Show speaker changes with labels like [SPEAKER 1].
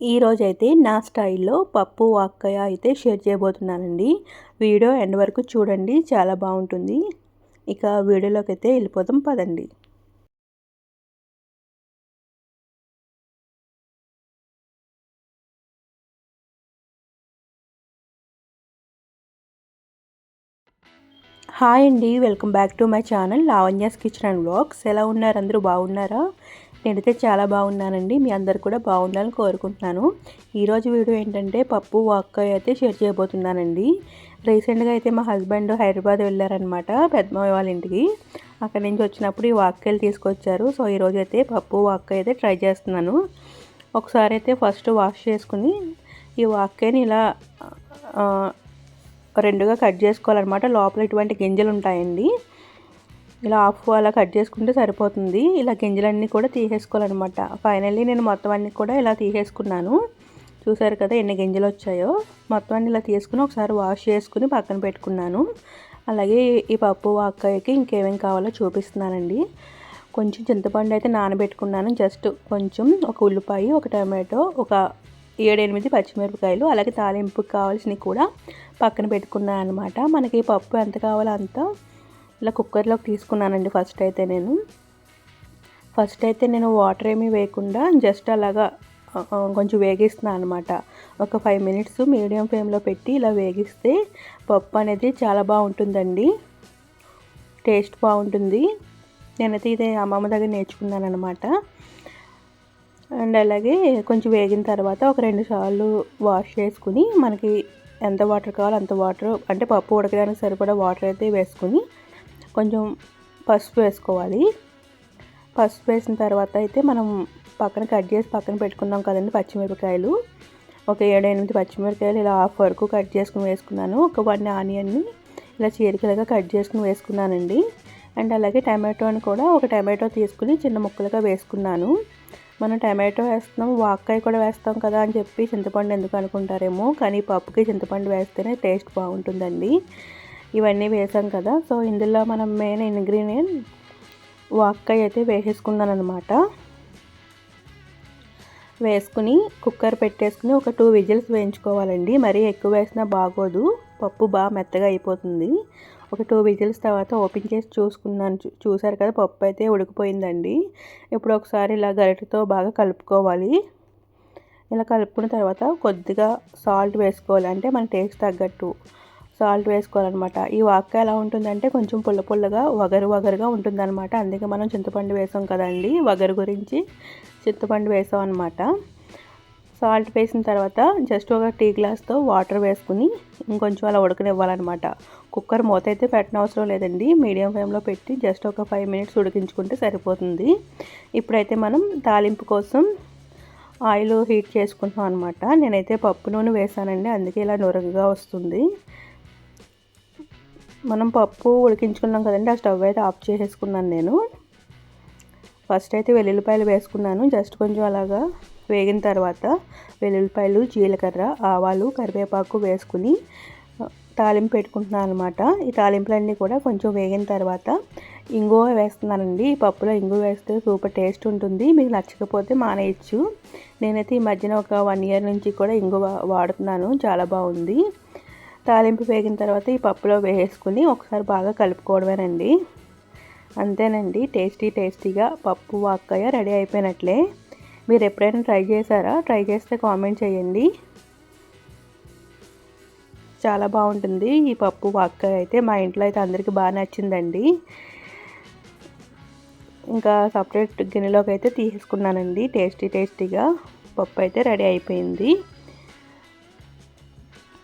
[SPEAKER 1] ఈరోజు అయితే నా స్టైల్లో పప్పు వాక్కయ అయితే షేర్ చేయబోతున్నానండి. వీడియో ఎండ్ వరకు చూడండి చాలా బాగుంటుంది. ఇక వీడియోలోకి అయితే వెళ్ళిపోతాం పదండి. హాయ్ అండి welcome back to my channel Lavanya's kitchen and blogs ఎలా ఉన్నారు? అందరూ బాగున్నారా? నేనైతే చాలా బాగున్నానండి. మీ అందరు కూడా బాగుండాలని కోరుకుంటున్నాను. ఈరోజు వీడియో ఏంటంటే పప్పు వాక్కాయ అయితే షేర్ చేయబోతున్నానండి. రీసెంట్గా అయితే మా హస్బెండ్ హైదరాబాద్ వెళ్ళారనమాట పెద్దమ్మ వాళ్ళ ఇంటికి. అక్కడి నుంచి వచ్చినప్పుడు ఈ వాక్కాయలు తీసుకొచ్చారు. సో ఈరోజు అయితే పప్పు వాక్కాయ అయితే ట్రై చేస్తున్నాను. ఒకసారి అయితే ఫస్ట్ వాష్ చేసుకుని ఈ వాక్కాయని ఇలా రెండుగా కట్ చేసుకోవాలన్నమాట. లోపల ఇటువంటి గింజలు ఉంటాయండి. ఇలా ఆఫ్ అలా కట్ చేసుకుంటే సరిపోతుంది. ఇలా గింజలన్నీ కూడా తీసేసుకోవాలన్నమాట. ఫైనల్లీ నేను మొత్తం అన్నీ కూడా ఇలా తీసేసుకున్నాను. చూసారు కదా ఎన్ని గింజలు వచ్చాయో. మొత్తం అన్ని ఇలా తీసుకుని ఒకసారి వాష్ చేసుకుని పక్కన పెట్టుకున్నాను. అలాగే ఈ పప్పు వాక్కాయకి ఇంకేమేం కావాలో చూపిస్తున్నానండి. కొంచెం చింతపండు అయితే నానబెట్టుకున్నాను. జస్ట్ కొంచెం ఒక ఉల్లిపాయ ఒక టమాటో ఒక ఏడెనిమిది పచ్చిమిరపకాయలు అలాగే తాలింపుకి కావాల్సినవి కూడా పక్కన పెట్టుకున్నాను అనమాట మనకి పప్పు ఎంత కావాలో అంత ఇలా కుక్కర్లోకి తీసుకున్నానండి ఫస్ట్ అయితే నేను. ఫస్ట్ అయితే నేను వాటర్ ఏమీ వేయకుండా జస్ట్ అలాగా కొంచెం వేగిస్తున్నాను అనమాట ఒక ఫైవ్ మినిట్స్ మీడియం ఫ్లేమ్లో పెట్టి ఇలా వేగిస్తే పప్పు అనేది చాలా బాగుంటుందండి. టేస్ట్ బాగుంటుంది. నేనైతే ఇది అమ్మమ్మ దగ్గర నేర్చుకున్నాను అనమాట అండ్ అలాగే కొంచెం వేగిన తర్వాత ఒక రెండు సార్లు వాష్ చేసుకుని మనకి ఎంత వాటర్ కావాలో అంత వాటర్ అంటే పప్పు ఉడకడానికి సరిపడా వాటర్ అయితే వేసుకుని కొంచెం పసుపు వేసుకోవాలి. పసుపు వేసిన తర్వాత అయితే మనం పక్కన కట్ చేసి పక్కన పెట్టుకుందాం కదండి పచ్చిమిరపకాయలు. ఒక ఏడు ఎనిమిది పచ్చిమిరపకాయలు ఇలా హాఫ్ వరకు కట్ చేసుకుని వేసుకున్నాను. ఒక వన్ ఆనియన్ని ఇలా చీరికలుగా కట్ చేసుకుని వేసుకున్నానండి. అండ్ అలాగే టమాటోని కూడా ఒక టమాటో తీసుకుని చిన్న ముక్కలుగా వేసుకున్నాను. మనం టమాటో వేస్తున్నాం వాక్కాయ కూడా వేస్తాం కదా అని చెప్పి చింతపండు ఎందుకు అనుకుంటారేమో కానీ పప్పుకి చింతపండు వేస్తేనే టేస్ట్ బాగుంటుందండి. ఇవన్నీ వేసాం కదా. సో ఇందులో మనం మెయిన్ ఇంగ్రీడియంట్ వాక్కాయ అయితే వేసేసుకున్నాను అనమాట వేసుకుని కుక్కర్ పెట్టేసుకుని ఒక టూ విజిల్స్ వేయించుకోవాలండి. మరీ ఎక్కువ వేసినా బాగోదు. పప్పు బాగా మెత్తగా అయిపోతుంది. ఒక టూ విజిల్స్ తర్వాత ఓపెన్ చేసి చూసుకున్నాను. చూసారు కదా పప్పు అయితే ఉడికిపోయిందండి. ఇప్పుడు ఒకసారి ఇలా గరిటతో బాగా కలుపుకోవాలి. ఇలా కలుపుకున్న తర్వాత కొద్దిగా సాల్ట్ వేసుకోవాలి. అంటే మన టేస్ట్ తగ్గట్టు. సాల్ట్ వేసుకోవాలన్నమాట. ఈ వాక్క ఎలా ఉంటుందంటే కొంచెం పుల్ల పుల్లగా వగరు వగరుగా ఉంటుందన్నమాట. అందుకే మనం చింతపండు వేసాం కదండి. వగరు గురించి చింతపండు వేసాం అనమాట సాల్ట్ వేసిన తర్వాత జస్ట్ ఒక టీ గ్లాస్తో వాటర్ వేసుకుని ఇంకొంచెం అలా ఉడకనివ్వాలన్నమాట. కుక్కర్ మూత అయితే పెట్టనవసరం లేదండి. మీడియం ఫ్లేమ్లో పెట్టి జస్ట్ ఒక ఫైవ్ మినిట్స్ ఉడికించుకుంటే సరిపోతుంది. ఇప్పుడైతే మనం తాలింపు కోసం ఆయిల్ హీట్ చేసుకుంటాం అనమాట నేనైతే పప్పు నూనె వేసానండి. అందుకే ఇలా నొరగగా వస్తుంది. మనం పప్పు ఉడికించుకున్నాం కదండి ఆ స్టవ్ అయితే ఆఫ్ చేసేసుకున్నాను నేను. ఫస్ట్ అయితే వెల్లుల్లిపాయలు వేసుకున్నాను జస్ట్ కొంచెం అలాగా వేగిన తర్వాత వెల్లుల్లిపాయలు జీలకర్ర ఆవాలు కరివేపాకు వేసుకుని తాలింపు పెట్టుకుంటున్నాను అనమాట ఈ తాలింపులన్నీ కూడా కొంచెం వేగిన తర్వాత ఇంగువ వేస్తున్నానండి. ఈ పప్పులో ఇంగువ వేస్తే సూపర్ టేస్ట్ ఉంటుంది. మీకు నచ్చకపోతే మానేయచ్చు. నేనైతే ఈ మధ్యన ఒక వన్ ఇయర్ నుంచి కూడా ఇంగువ వాడుతున్నాను. చాలా బాగుంది. తాలింపు వేగిన తర్వాత ఈ పప్పులో వేసుకుని ఒకసారి బాగా కలుపుకోవడమేనండి. అంతేనండి టేస్టీ టేస్టీగా పప్పు వాక్కయ్య రెడీ అయిపోయినట్లే. మీరు ఎప్పుడైనా ట్రై చేశారా? ట్రై చేస్తే కామెంట్ చేయండి. చాలా బాగుంటుంది. ఈ పప్పు వాక్కయ్య అయితే మా ఇంట్లో అయితే అందరికీ బాగా నచ్చిందండి. ఇంకా సపరేట్ గిన్నెలోకి అయితే తీసుకున్నానండి టేస్టీ టేస్టీగా పప్పు అయితే రెడీ అయిపోయింది.